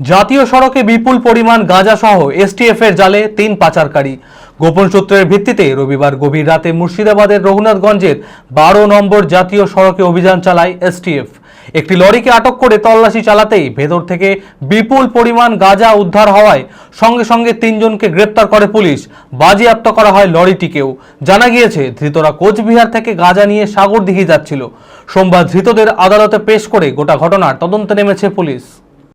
জাতীয় সড়কে বিপুল পরিমাণ গাঁজাসহ এসটিএফ এর জালে তিন পাচারকারী। গোপন সূত্রের ভিত্তিতে রবিবার গভীর রাতে মুর্শিদাবাদের রঘুনাথগঞ্জের বারো নম্বর জাতীয় সড়কে অভিযান চালায় এসটিএফ। একটি লরিকে আটক করে তল্লাশি চালাতেই ভেতর থেকে বিপুল পরিমাণ গাঁজা উদ্ধার হওয়ায় সঙ্গে সঙ্গে তিনজনকে গ্রেপ্তার করে পুলিশ। বাজেয়াপ্ত করা হয় লরিটিকেও। জানা গিয়েছে, ধৃতরা কোচবিহার থেকে গাঁজা নিয়ে সাগরদিঘি যাচ্ছিল। সোমবার ধৃতদের আদালতে পেশ করে গোটা ঘটনার তদন্তে নেমেছে পুলিশ।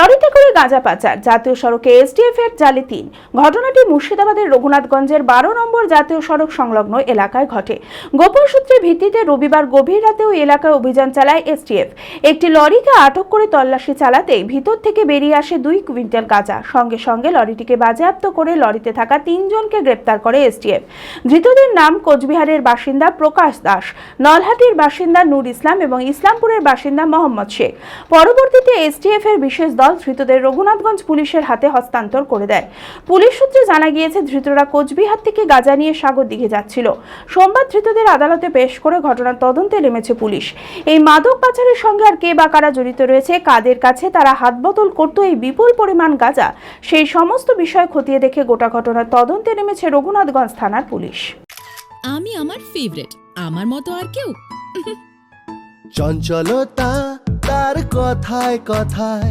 লরিতে করে গাঁজা পাচার। জাতীয় সড়কে এসডিএফ এর জালে তিন। ঘটনাটি মুর্শিদাবাদের রঘুনাথগঞ্জের বারো নম্বর জাতীয় সড়ক সংলগ্ন এলাকায় ঘটে। গোপন সূত্রের ভিত্তিতে রবিবার গভীর রাতে ওই এলাকায় অভিযান চালায় এসটিএফ একটি লরিকে আটক করে তল্লাশি চালাতে ভিতর থেকে বেরিয়ে আসে দুই কুইন্টাল গাঁজা। সঙ্গে সঙ্গে লরিটিকে বাজেয়াপ্ত করে লরিতে থাকা তিনজনকে গ্রেপ্তার করে এসটিএফ ধৃতদের নাম কোচবিহারের বাসিন্দা প্রকাশ দাস, নলহাটির বাসিন্দা নূর ইসলাম এবং ইসলামপুরের বাসিন্দা মোহাম্মদ শেখ। পরবর্তীতে এসটিএফ এর বিশেষ দল ধৃতদের রঘুনাথগঞ্জ পুলিশের হাতে হস্তান্তর করে দেয়। পুলিশ সূত্রে জানা গিয়েছে ধৃতরা কোচবিহার থেকে গাজা নিয়ে সাগর দিকে যাচ্ছিল। সোমবার ধৃতদের আদালতে পেশ করে ঘটনার তদন্তে নেমেছে পুলিশ। এই মাদক পাচারের সঙ্গে আর কে বা কারা জড়িত রয়েছে কাদের কাছে তারা হাত বদল করত এই বিপুল পরিমাণ গাঁজা সেই সমস্ত বিষয় খতিয়ে দেখে গোটা ঘটনার তদন্তে নেমেছে রঘুনাথগঞ্জ থানার পুলিশ। আমি আমার ফেভারিট আমার মতো আর কেউ? চঞ্চলতা তার কথায় কথায়